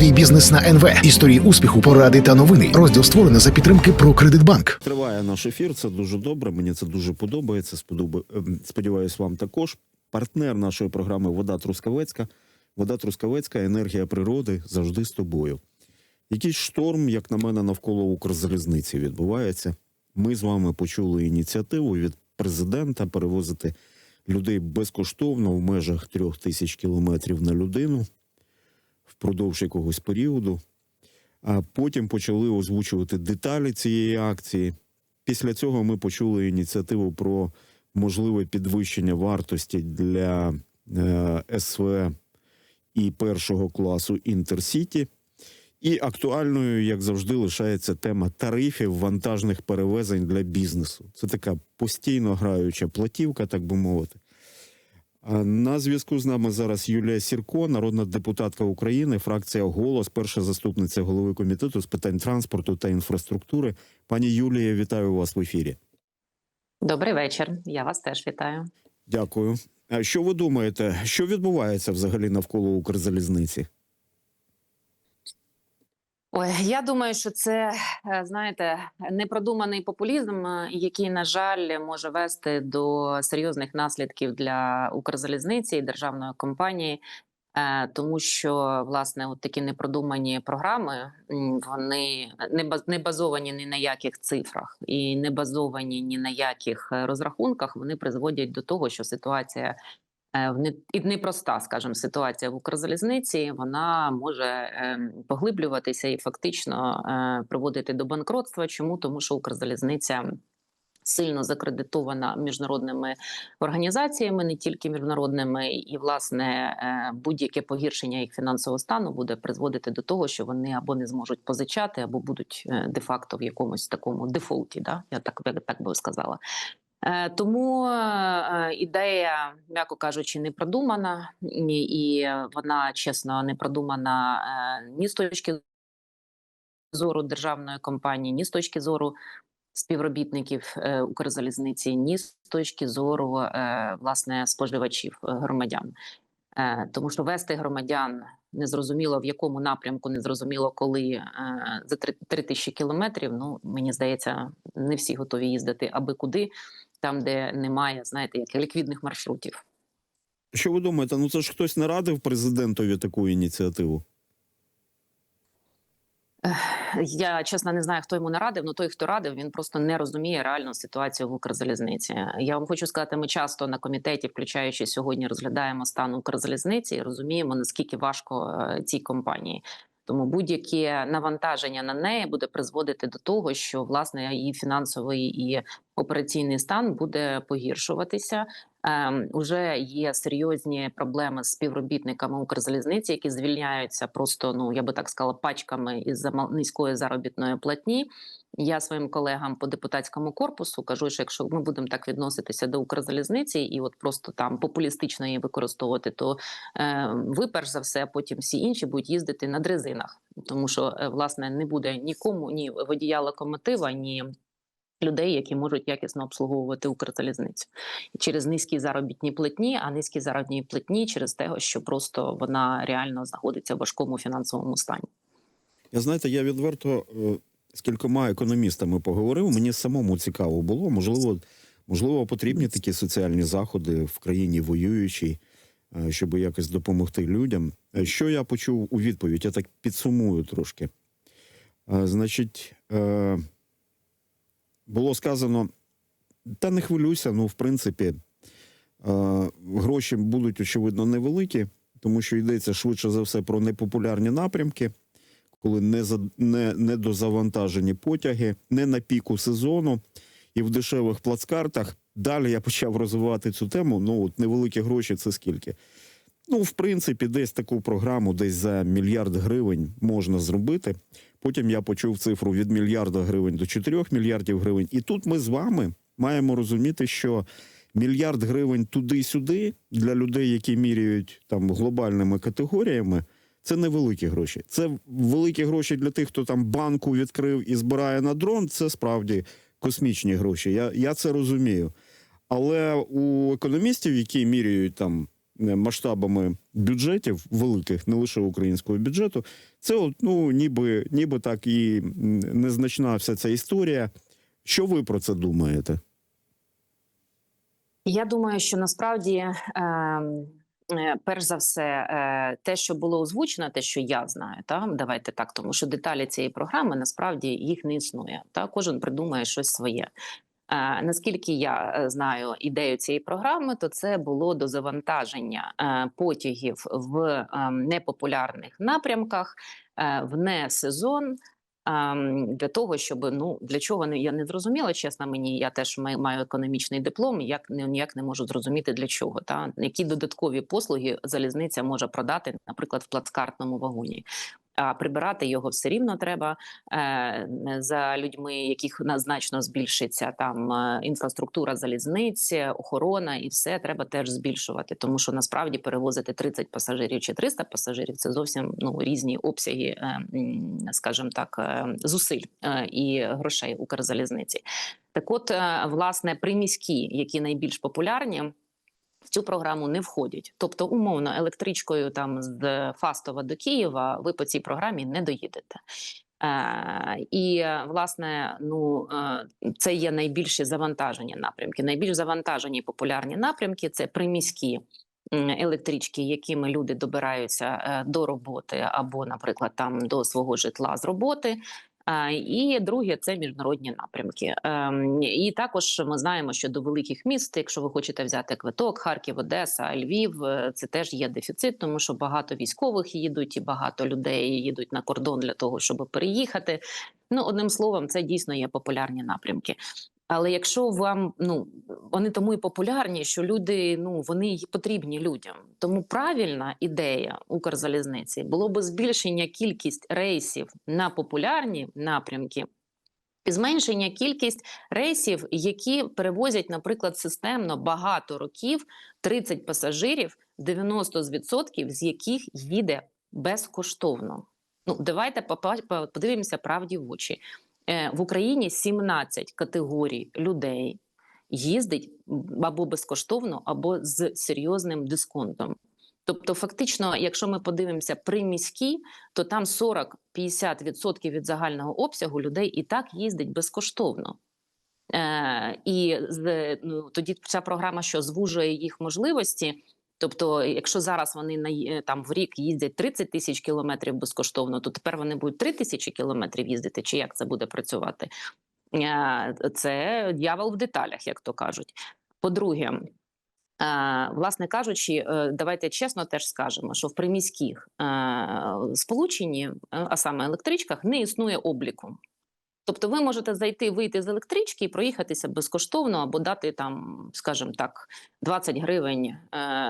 Свій бізнес на НВ. Історії успіху, поради та новини. Розділ створено за підтримки про Кредитбанк. Триває наш ефір. Це дуже добре. Мені це дуже подобається. Ем, Сподіваюсь, вам також. Партнер нашої програми Вода Трускавецька. Вода Трускавецька, енергія природи завжди з тобою. Якийсь шторм, як на мене, навколо Укрзалізниці відбувається. Ми з вами почули ініціативу від президента перевозити людей безкоштовно в межах трьох тисяч кілометрів на людину впродовж якогось періоду. А потім почали озвучувати деталі цієї акції. Після цього ми почули ініціативу про можливе підвищення вартості для е, СВ і першого класу Інтерсіті. І актуальною, як завжди, лишається тема тарифів вантажних перевезень для бізнесу. Це така постійно граюча платівка, так би мовити. На зв'язку з нами зараз Юлія Сірко, народна депутатка України, фракція Голос, перша заступниця голови комітету з питань транспорту та інфраструктури. Пані Юлія, вітаю вас в ефірі. Добрий вечір. Я вас теж вітаю. Дякую. А що ви думаєте, що відбувається взагалі навколо Укрзалізниці? Ой, я думаю, що це е, знаєте непродуманий популізм, е, який на жаль може вести до серйозних наслідків для Укрзалізниці і державної компанії. Е, Тому що власне от такі непродумані програми вони не баз- базовані ні на яких цифрах і не базовані ні на яких розрахунках. Вони призводять до того, що ситуація і непроста, скажімо, ситуація в Укрзалізниці. Вона може е, поглиблюватися і фактично е, приводити до банкротства. Чому тому, що Укрзалізниця сильно закредитована міжнародними організаціями, не тільки міжнародними, і власне е, будь-яке погіршення їх фінансового стану буде призводити до того, що вони або не зможуть позичати, або будуть е, де-факто в якомусь такому дефолті. Да? Я так так би сказала. Е, Тому е, ідея, м'яко кажучи, не продумана, і вона чесно не продумана е, ні з точки зору державної компанії, ні з точки зору співробітників Укрзалізниці, ні з точки зору власне споживачів громадян. Тому що вести громадян незрозуміло в якому напрямку, незрозуміло коли за три, три тисячі кілометрів. Ну мені здається, не всі готові їздити аби куди, там де немає, знаєте, як ліквідних маршрутів. Що ви думаєте? Ну це ж хтось нарадив президентові таку ініціативу? Я чесно не знаю, хто йому нарадив. але той, хто радив, він просто не розуміє реальну ситуацію в Укрзалізниці. Я вам хочу сказати, ми часто на комітеті, включаючи сьогодні, розглядаємо стан Укрзалізниці і розуміємо наскільки важко е, цій компанії. Тому будь-яке навантаження на неї буде призводити до того, що власне її фінансовий і операційний стан буде погіршуватися. Ем, уже є серйозні проблеми з співробітниками Укрзалізниці, які звільняються просто, ну я би так сказала, пачками із за низької заробітної платні. Я своїм колегам по депутатському корпусу кажу, що якщо ми будемо так відноситися до Укрзалізниці і от просто там популістично її використовувати, то е, ви перш за все, а потім всі інші будуть їздити на дрезинах, тому що е, власне не буде нікому ні водія локомотива, ні людей, які можуть якісно обслуговувати Укрзалізницю через низькі заробітні платні, а низькі заробітні платні через те, що просто вона реально знаходиться в важкому фінансовому стані. Я знаєте, я відверто е, з кількома економістами поговорив. Мені самому цікаво було. Можливо, можливо, потрібні такі соціальні заходи в країні воюючій, е, щоб якось допомогти людям. Е, Що я почув у відповідь? Я так підсумую трошки. Значить, було сказано: та не хвилюйся, ну, в принципі, е, гроші будуть, очевидно, невеликі, тому що йдеться швидше за все про непопулярні напрямки коли не за не, не дозавантажені потяги, не на піку сезону і в дешевих плацкартах. Далі я почав розвивати цю тему. Ну от невеликі гроші це скільки? Ну, в принципі, десь таку програму, десь за мільярд гривень можна зробити. Потім я почув цифру від мільярда гривень до 4 мільярдів гривень. І тут ми з вами маємо розуміти, що мільярд гривень туди-сюди для людей, які міряють там глобальними категоріями. Це невеликі гроші. Це великі гроші для тих, хто там банку відкрив і збирає на дрон. Це справді космічні гроші. Я, я це розумію. Але у економістів, які міряють там масштабами бюджетів великих, не лише українського бюджету, це ну, ніби, ніби так і незначна вся ця історія. Що ви про це думаєте? Я думаю, що насправді, е, е, перш за все, е, те, що було озвучено, те, що я знаю, та давайте так, тому що деталі цієї програми насправді їх не існує. Та кожен придумає щось своє. Е, наскільки я е, знаю ідею цієї програми, то це було до завантаження е, потягів в непопулярних напрямках в не сезон. ем, Для того, щоб ну для чого я не зрозуміла, чесно мені. Я теж маю, економічний диплом. Як не ніяк не можу зрозуміти для чого. Та які додаткові послуги залізниця може продати, наприклад, в плацкартному вагоні. А прибирати його все рівно треба е, за людьми, яких на- значно збільшиться там е, інфраструктура залізниць, охорона і все треба теж збільшувати, тому що насправді перевозити 30 пасажирів чи 300 пасажирів це зовсім ну різні обсяги, е, скажімо так, зусиль і грошей Укрзалізниці. Так, от власне приміські, які найбільш популярні. В цю програму не входять, тобто умовно електричкою там з Фастова до Києва ви по цій програмі не доїдете. Е, і власне, ну е, це є найбільші завантажені напрямки. Найбільш завантажені популярні напрямки це приміські електрички, якими люди добираються е, до роботи або, наприклад, там до свого житла з роботи. І друге це міжнародні напрямки. Ем, І також ми знаємо, що до великих міст, якщо ви хочете взяти квиток, Харків, Одеса, Львів, е, це теж є дефіцит, тому що багато військових їдуть, і багато людей їдуть на кордон для того, щоб переїхати. Ну, одним словом, це дійсно є популярні напрямки. Але якщо вам ну вони тому і популярні, що люди ну вони й потрібні людям. Тому правильна ідея Укрзалізниці було би збільшення кількість рейсів на популярні напрямки. І зменшення кількість рейсів, які перевозять, наприклад, системно багато років 30 пасажирів, 90% з яких їде безкоштовно. Ну, давайте подивимося правді в очі. Е, В Україні 17 категорій людей їздить або безкоштовно, або з серйозним дисконтом. Тобто, фактично, якщо ми подивимося приміські, то там 40-50% від загального обсягу людей і так їздить безкоштовно. Е, і ну, тоді ця програма, що звужує їх можливості. Тобто, якщо зараз вони на там в рік їздять 30 тисяч кілометрів безкоштовно, то тепер вони будуть 3 тисячі кілометрів їздити. Чи як це буде працювати? Е, Це дьявол в деталях, як то кажуть. По-друге, е, власне кажучи, е, давайте чесно теж скажемо, що в приміських е, сполученні, е, а саме електричках, не існує обліку. Тобто ви можете зайти, вийти з електрички і проїхатися безкоштовно або дати там, скажімо так, 20 гривень е,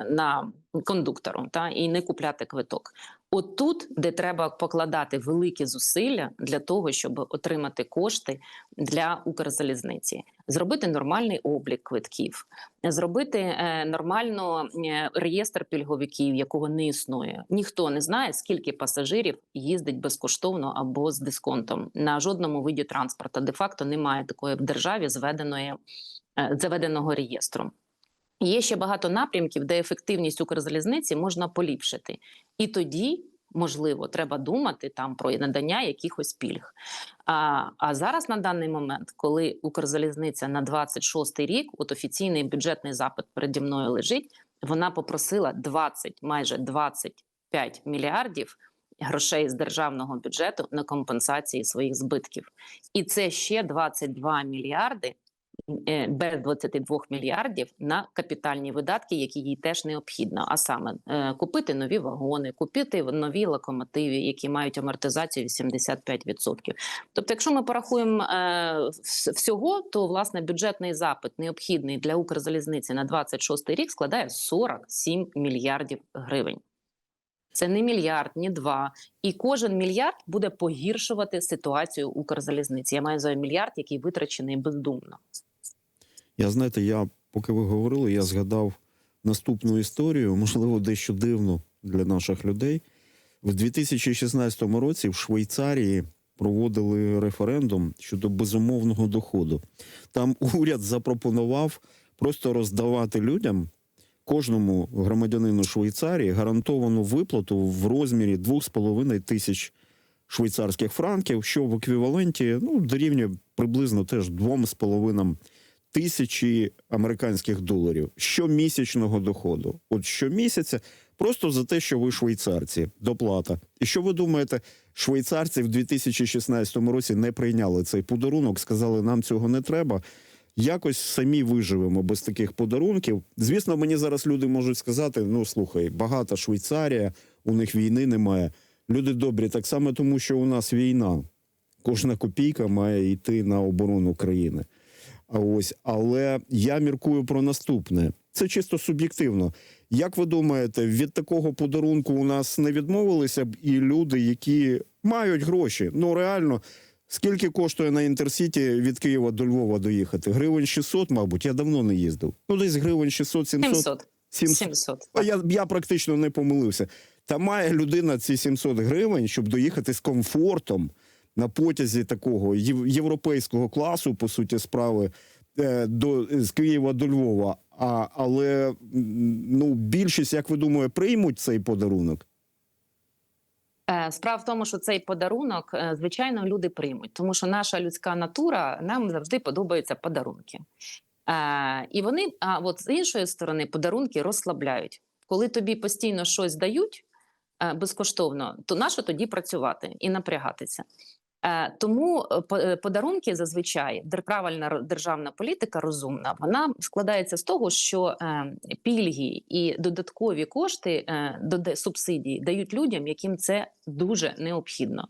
на кондуктору та і не купляти квиток. От тут, де треба покладати великі зусилля для того, щоб отримати кошти для Укрзалізниці, зробити нормальний облік квитків, зробити е, нормально е, реєстр пільговиків, якого не існує. Ніхто не знає, скільки пасажирів їздить безкоштовно або з дисконтом на жодному виді транспорту. Де факто немає такої в державі зведеної е, заведеного реєстру. Є ще багато напрямків, де ефективність Укрзалізниці можна поліпшити, і тоді. Можливо, треба думати там про надання якихось пільг. А, а зараз на даний момент, коли Укрзалізниця на 26 рік, от офіційний бюджетний запит переді мною лежить, вона попросила 20, майже 25 мільярдів грошей з державного бюджету на компенсації своїх збитків, і це ще 22 мільярди без 22 мільярдів на капітальні видатки, які їй теж необхідно. А саме е, купити нові вагони, купити нові локомотиви, які мають амортизацію 85%. Тобто, якщо ми порахуємо е, всього, то власне бюджетний запит необхідний для Укрзалізниці на 26 рік складає 47 мільярдів гривень. Це не мільярд, ні два. І кожен мільярд буде погіршувати ситуацію Укрзалізниці. Я маю за мільярд, який витрачений бездумно. Я знаєте, я поки ви говорили, я згадав наступну історію, можливо, дещо дивну для наших людей. В 2016 році в Швейцарії проводили референдум щодо безумовного доходу. Там уряд запропонував просто роздавати людям кожному громадянину Швейцарії гарантовану виплату в розмірі 2,5 тисяч швейцарських франків, що в еквіваленті ну, дорівнює приблизно теж 2,5 тисячі американських доларів щомісячного доходу. От щомісяця, просто за те, що ви швейцарці, доплата. І що ви думаєте, швейцарці в 2016 році не прийняли цей подарунок, сказали, нам цього не треба. Якось самі виживемо без таких подарунків. Звісно, мені зараз люди можуть сказати: ну слухай, багата Швейцарія, у них війни немає. Люди добрі, так само тому, що у нас війна. Кожна копійка має йти на оборону країни. А ось, але я міркую про наступне. Це чисто суб'єктивно. Як ви думаєте, від такого подарунку у нас не відмовилися б і люди, які мають гроші? Ну реально, скільки коштує на інтерсіті від Києва до Львова доїхати? Гривень 600, мабуть, я давно не їздив. Ну, десь гривень 600-700. 700. 700. 700. А Я, я практично не помилився. Та має людина ці 700 гривень, щоб доїхати з комфортом на потязі такого європейського класу, по суті, справи е, до з Києва до Львова. А, але ну, більшість, як ви думаєте, приймуть цей подарунок? Е, Справа в тому, що цей подарунок, е, звичайно, люди приймуть, тому що наша людська натура нам завжди подобаються подарунки. І вони, а от з іншої сторони, подарунки розслабляють. Коли тобі постійно щось дають безкоштовно, то нащо тоді працювати і напрягатися? Е, Тому е, е, подарунки зазвичай правильна державна політика розумна. Вона складається з того, що е, пільги і додаткові кошти субсидії дають людям, яким це дуже необхідно.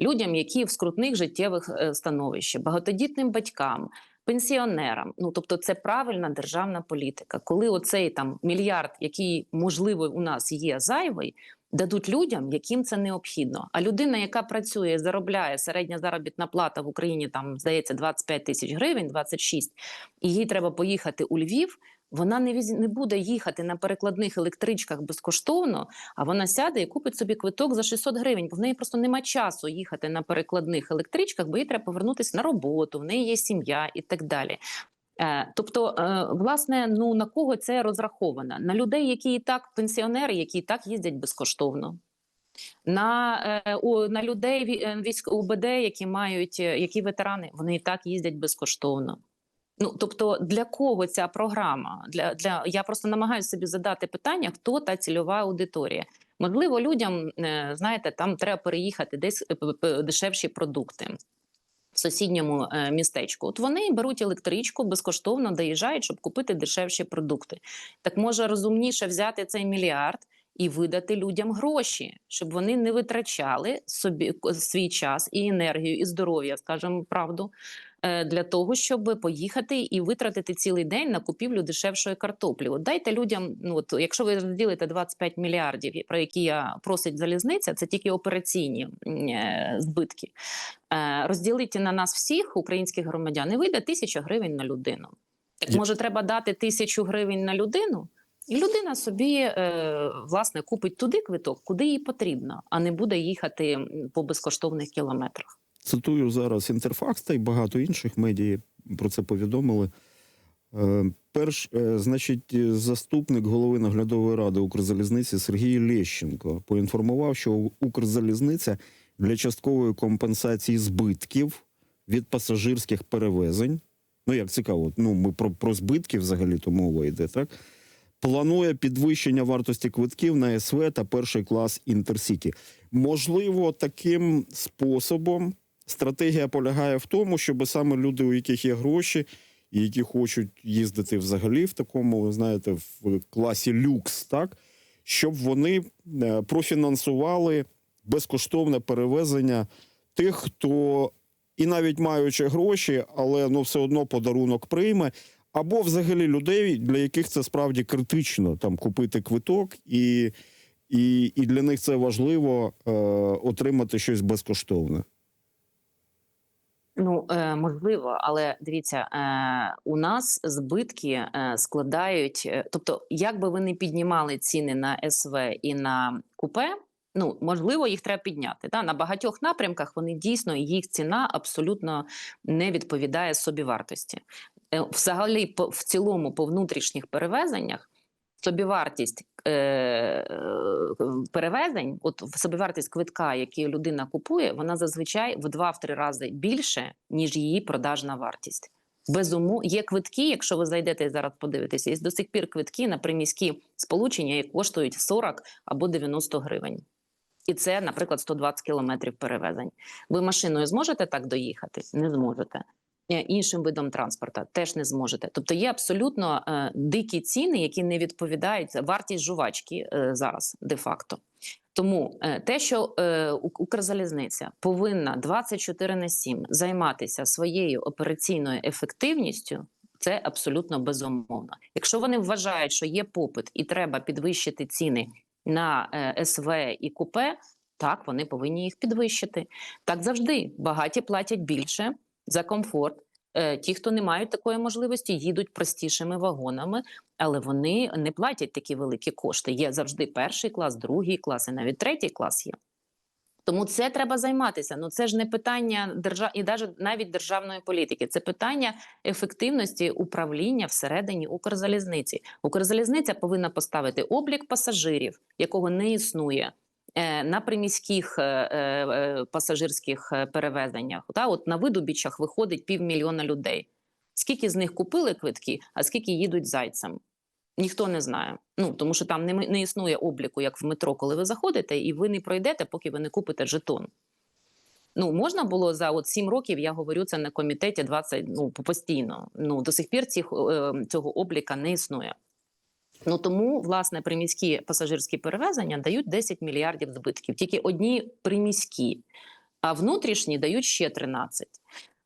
Людям, які в скрутних життєвих становищах, багатодітним батькам. Пенсіонерам, ну тобто, це правильна державна політика. Коли оцей там мільярд, який можливо у нас є зайвий, дадуть людям, яким це необхідно. А людина, яка працює, заробляє середня заробітна плата в Україні, там здається 25 тисяч гривень, 26, і їй треба поїхати у Львів. Вона не віз... не буде їхати на перекладних електричках безкоштовно, а вона сяде і купить собі квиток за 600 гривень. Бо в неї просто нема часу їхати на перекладних електричках, бо їй треба повернутися на роботу, в неї є сім'я і так далі. Е, Тобто, е, власне, ну на кого це розраховано? На людей, які і так пенсіонери, які і так їздять безкоштовно. На, е, на людей ві- військ УБД, які мають які ветерани, вони і так їздять безкоштовно. Ну тобто, для кого ця програма? Для, для я просто намагаюся собі задати питання, хто та цільова аудиторія. Можливо, людям знаєте, там треба переїхати десь дешевші продукти сусідньому е, містечку. От вони беруть електричку, безкоштовно доїжджають, щоб купити дешевші продукти. Так може розумніше взяти цей мільярд і видати людям гроші, щоб вони не витрачали собі свій час і енергію, і здоров'я, скажімо правду, для того, щоб поїхати і витратити цілий день на купівлю дешевшої картоплі. От дайте людям, ну от якщо ви розділите 25 мільярдів, про які я просить залізниця, це тільки операційні е, збитки. Е, Розділити на нас всіх українських громадян і вийде тисяча гривень на людину. Так може треба дати тисячу гривень на людину? І людина собі е, власне купить туди квиток, куди їй потрібно, а не буде їхати по безкоштовних кілометрах. Цитую зараз Інтерфакс та й багато інших медій про це повідомили. Е, Перш, е, значить, заступник голови наглядової ради Укрзалізниці Сергій Лещенко поінформував, що Укрзалізниця для часткової компенсації збитків від пасажирських перевезень. Ну, як цікаво, ну ми про, про збитки взагалі то мова йде, так? Планує підвищення вартості квитків на СВ та перший клас Інтерсіті. Можливо, таким способом стратегія полягає в тому, щоб саме люди, у яких є гроші, і які хочуть їздити взагалі в такому, ви знаєте, в класі люкс, так щоб вони е, профінансували безкоштовне перевезення тих, хто і навіть маючи гроші, але ну все одно подарунок прийме. Або взагалі людей, для яких це справді критично там купити квиток, і, і, і для них це важливо е, отримати щось безкоштовне. Ну е, можливо, але дивіться, е, у нас збитки е, складають. Тобто, як би ви не піднімали ціни на СВ і на купе, ну можливо, їх треба підняти. Да? На багатьох напрямках вони дійсно їх ціна абсолютно не відповідає собівартості. Взагалі, в цілому, по внутрішніх перевезеннях. собівартість перевезень, от собівартість квитка, який людина купує, вона зазвичай в 2-3 рази більше, ніж її продажна вартість. Безумовно, є квитки, якщо ви зайдете і зараз подивитеся, є до сих пір квитки на приміські сполучення, коштують 40 або 90 гривень. І це, наприклад, 120 кілометрів перевезень. Ви машиною зможете так доїхати? Не зможете. Іншим видом транспорту теж не зможете. Тобто є абсолютно е, дикі ціни, які не відповідають вартість жувачки е, зараз, де-факто. Тому е, те, що Укрзалізниця повинна 24 на 7 займатися своєю операційною ефективністю, це абсолютно безумовно. Якщо вони вважають, що є попит і треба підвищити ціни на СВ і купе, так вони повинні їх підвищити. Так завжди багаті платять більше за комфорт. Е, Ті, хто не мають такої можливості, їдуть простішими вагонами, але вони не платять такі великі кошти. Є завжди перший клас, другий клас і навіть третій клас є. Тому це треба займатися. Ну це ж не питання держав і навіть навіть державної політики. Це питання ефективності управління всередині Укрзалізниці. Укрзалізниця повинна поставити облік пасажирів, якого не існує. Е, На приміських е, е, пасажирських перевезеннях, та от на видобічах виходить півмільйона людей. Скільки з них купили квитки, а скільки їдуть зайцем? Ніхто не знає. Ну тому що там не, не існує обліку, як в метро, коли ви заходите, і ви не пройдете, поки ви не купите жетон. Ну можна було за от 7 років, я говорю це на комітеті 20, ну постійно. Ну до сих пір цих, цього обліка не існує. Ну тому власне приміські пасажирські перевезення дають 10 мільярдів збитків. Тільки одні приміські, а внутрішні дають ще 13.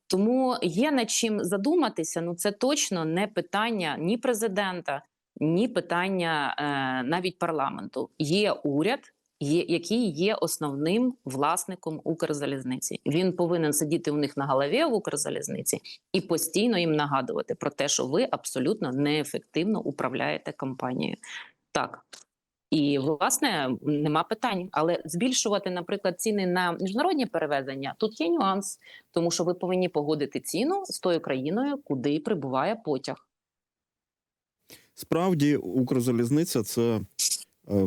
Тому є над чим задуматися. Ну це точно не питання ні президента, ні питання е, навіть парламенту. Є уряд, який є основним власником Укрзалізниці. Він повинен сидіти у них на голові в Укрзалізниці і постійно їм нагадувати про те, що ви абсолютно неефективно управляєте компанією. Так. І власне нема питань, але збільшувати, наприклад, ціни на міжнародні перевезення тут є нюанс, тому що ви повинні погодити ціну з тою країною, куди прибуває потяг. Справді, Укрзалізниця це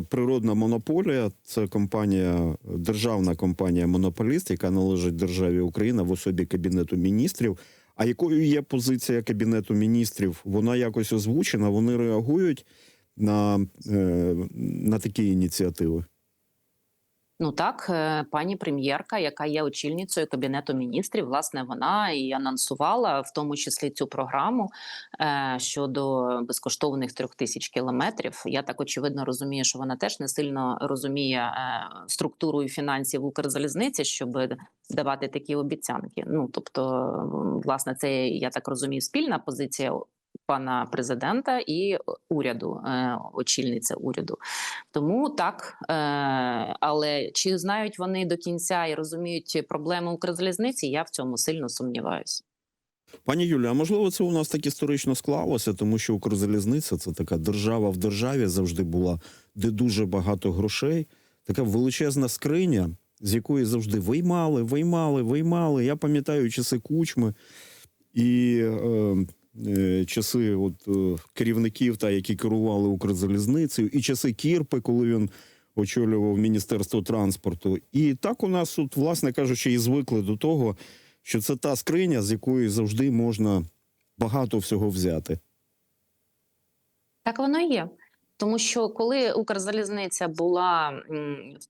природна монополія, це компанія, державна компанія монополіст, яка належить державі Україна в особі Кабінету міністрів. А якою є позиція Кабінету міністрів? Вона якось озвучена, вони реагують на, е, на такі ініціативи. Ну так, е, пані прем'єрка, яка є очільницею кабінету міністрів, власне, вона і анонсувала в тому числі цю програму е, щодо безкоштовних трьох тисяч кілометрів. Я так очевидно розумію, що вона теж не сильно розуміє е, структуру і фінансів Укрзалізниці, щоб давати такі обіцянки. Ну тобто, власне, це я так розумію, спільна позиція. Пана президента і уряду, е, очільниця уряду. Тому так, е, але чи знають вони до кінця і розуміють проблеми Укрзалізниці, я в цьому сильно сумніваюся. Пані Юля, а можливо, це у нас так історично склалося, тому що Укрзалізниця це така держава в державі завжди була, де дуже багато грошей, така величезна скриня, з якої завжди виймали, виймали, виймали. Я пам'ятаю часи кучми і е, часи от, е, керівників, та, які керували Укрзалізницею, і часи Кірпи, коли він очолював Міністерство транспорту. І так у нас, от, власне кажучи, і звикли до того, що це та скриня, з якої завжди можна багато всього взяти. Так воно і є. Тому що коли Укрзалізниця була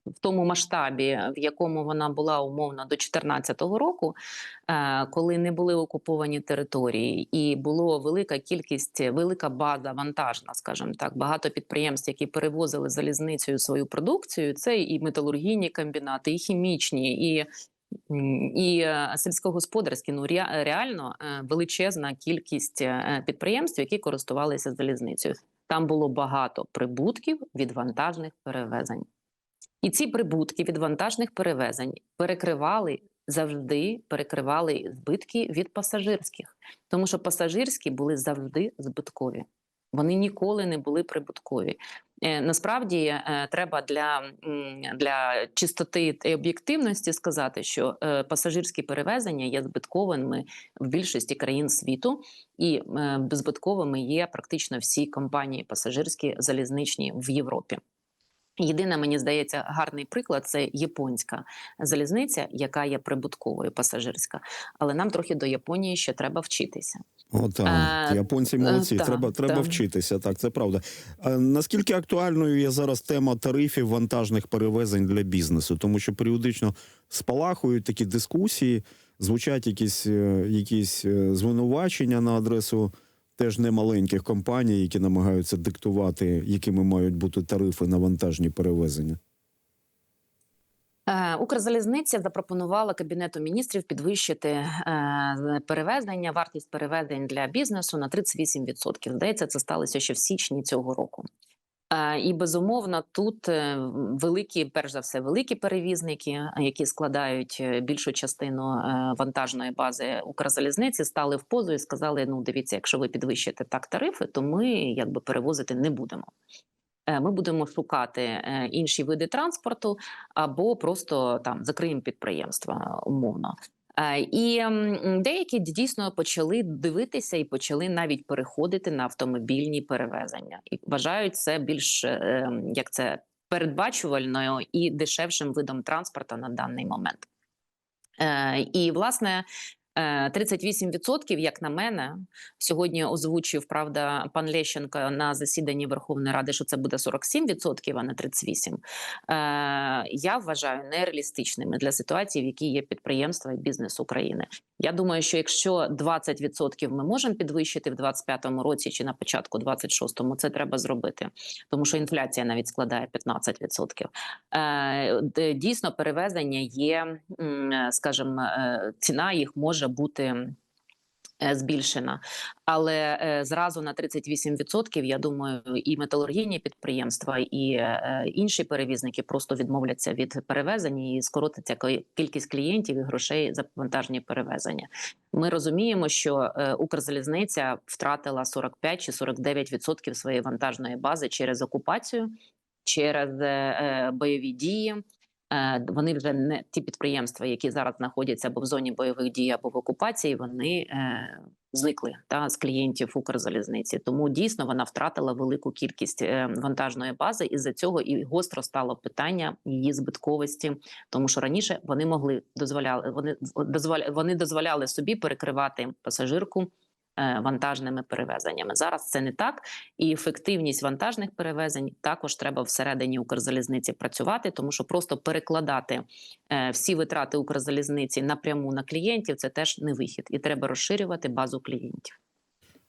в тому масштабі, в якому вона була умовно до 2014 року, е, коли не були окуповані території, і було велика кількість, велика база вантажна, скажімо так, багато підприємств, які перевозили залізницею свою продукцію, це і металургійні комбінати, і хімічні, і І е, сільськогосподарські, ну ре- реально е, величезна кількість підприємств, які користувалися залізницею. Там було багато прибутків від вантажних перевезень. І ці прибутки від вантажних перевезень перекривали завжди перекривали збитки від пасажирських, тому що пасажирські були завжди збиткові. Вони ніколи не були прибуткові. Е, Насправді е, треба для, для чистоти і об'єктивності сказати, що е, пасажирські перевезення є збитковими в більшості країн світу, і збитковими є практично всі компанії пасажирські залізничні в Європі. Єдине, мені здається, гарний приклад це японська залізниця, яка є прибутковою пасажирська. Але нам трохи до Японії ще треба вчитися. О, так. Е, Японці молодці. так, треба треба так. вчитися. Так, це правда. А наскільки актуальною є зараз тема тарифів вантажних перевезень для бізнесу? Тому що періодично спалахують такі дискусії, звучать якісь, е, якісь е, звинувачення на адресу теж не маленьких компаній, які намагаються диктувати, якими мають бути тарифи на вантажні перевезення. Е, Укрзалізниця запропонувала кабінету міністрів підвищити е, перевезення, вартість перевезень для бізнесу на 38%. Здається, це сталося ще в січні цього року. Е, І безумовно, тут е, великі, перш за все, великі перевізники, е, які складають більшу частину вантажної бази Укрзалізниці, стали в позу і сказали: ну дивіться, якщо ви підвищите так тарифи, то ми якби перевозити не будемо. Ми будемо шукати інші види транспорту або просто там закриємо підприємства умовно. Е, І деякі дійсно почали дивитися і почали навіть переходити на автомобільні перевезення і вважають це більш е, як це передбачувальною і дешевшим видом транспорту на даний момент. Е, І власне. Е, 38%, як на мене, сьогодні озвучив правда пан Лещенко на засіданні Верховної Ради, що це буде 47%, а не 38%. Е, я вважаю нереалістичними для ситуації, в якій є підприємства і бізнес України. Я думаю, що якщо 20% ми можемо підвищити в 2025 році чи на початку 26-му, це треба зробити, тому що інфляція навіть складає 15%. Е, Дійсно, перевезення є, скажімо, е, ціна їх може бути. е, Збільшена, але е, зразу на 38%, я думаю, і металургійні підприємства, і е, інші перевізники просто відмовляться від перевезень і скоротиться кількість клієнтів і грошей за вантажні перевезення. Ми розуміємо, що Укрзалізниця втратила 45 чи 49% своєї вантажної бази через окупацію, через бойові дії. Е, Вони вже не ті підприємства, які зараз знаходяться або в зоні бойових дій, або в окупації, вони е, зникли та з клієнтів Укрзалізниці. Тому дійсно вона втратила велику кількість е, вантажної бази. І за цього і гостро стало питання її збитковості, тому що раніше вони могли дозволяли вони дозволяли, вони дозволяли собі перекривати пасажирку. Е, Вантажними перевезеннями зараз це не так, і ефективність вантажних перевезень також треба всередині Укрзалізниці працювати, тому що просто перекладати е, всі витрати Укрзалізниці напряму на клієнтів це теж не вихід, і треба розширювати базу клієнтів.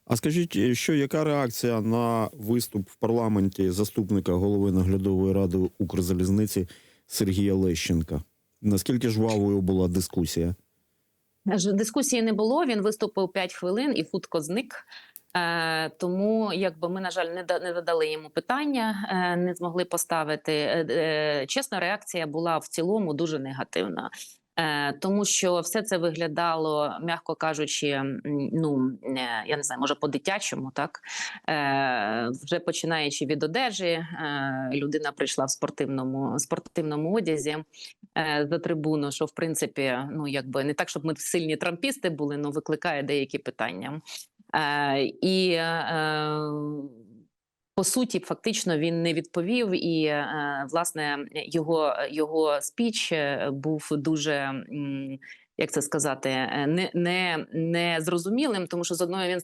А скажіть, е, що яка реакція на виступ в парламенті заступника голови наглядової ради Укрзалізниці Сергія Лещенка? Наскільки жвавою була дискусія? Дискусії не було. Він виступив 5 хвилин і хутко зник. Е, тому, якби ми, на жаль, не да- не додали йому питання, е, не змогли поставити. Е, е, чесно, реакція була в цілому дуже негативна. Е, тому що все це виглядало, м'яко кажучи, ну е, я не знаю, може по-дитячому, так е, вже починаючи від одежі, людина прийшла в спортивному спортивному одязі за трибуну, що в принципі, ну якби не так, щоб ми сильні трампісти були, але викликає деякі питання. І по суті, фактично він не відповів, і е, власне його, його спіч е, був дуже. Як це сказати, не, не, не зрозумілим, тому що з одної він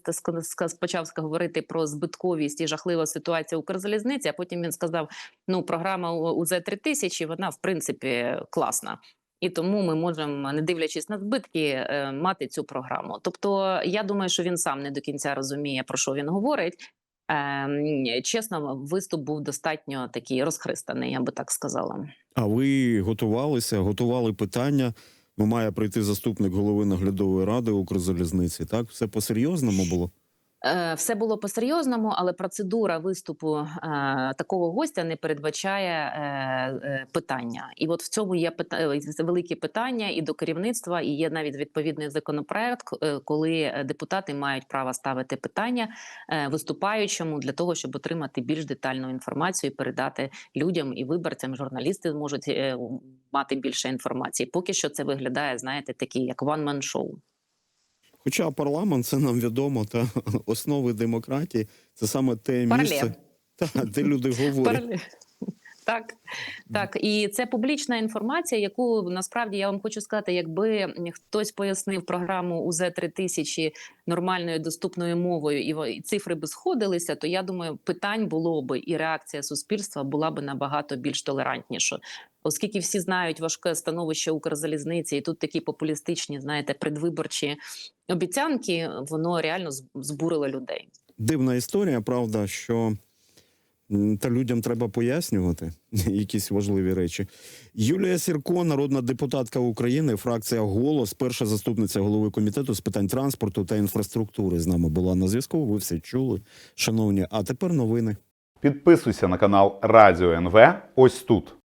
почав говорити про збитковість і жахлива ситуація Укрзалізниці, а потім він сказав: ну, програма УЗ 3000 вона в принципі класна. І тому ми можемо, не дивлячись на збитки, е, мати цю програму. Тобто, я думаю, що він сам не до кінця розуміє, про що він говорить. Ем, Чесно, виступ був достатньо такий розхристаний, я би так сказала. А ви готувалися, готували питання? Ну, має прийти заступник голови наглядової ради Укрзалізниці. Так, все по-серйозному було? Е, Все було по-серйозному, але процедура виступу е, такого гостя не передбачає е, питання. І от в цьому є великі питання і до керівництва, і є навіть відповідний законопроект, коли депутати мають право ставити питання виступаючому для того, щоб отримати більш детальну інформацію, і передати людям і виборцям. Журналісти можуть мати більше інформації. Поки що це виглядає, знаєте, такі як one-man show. Хоча парламент, це нам відомо, та основи демократії це саме те місце, та, де люди говорять. Так, так, і це публічна інформація, яку насправді я вам хочу сказати, якби хтось пояснив програму УЗ 3000 нормальною доступною мовою, і цифри би сходилися, то я думаю, питань було би і реакція суспільства була би набагато більш толерантніша. Оскільки всі знають важке становище Укрзалізниці, і тут такі популістичні, знаєте, предвиборчі обіцянки, воно реально збурило людей. Дивна історія, правда, що та людям треба пояснювати якісь важливі речі. Юлія Сірко, народна депутатка України, фракція Голос, перша заступниця голови комітету з питань транспорту та інфраструктури з нами була на зв'язку. Ви все чули, шановні. А тепер новини. Підписуйся на канал Радіо НВ ось тут.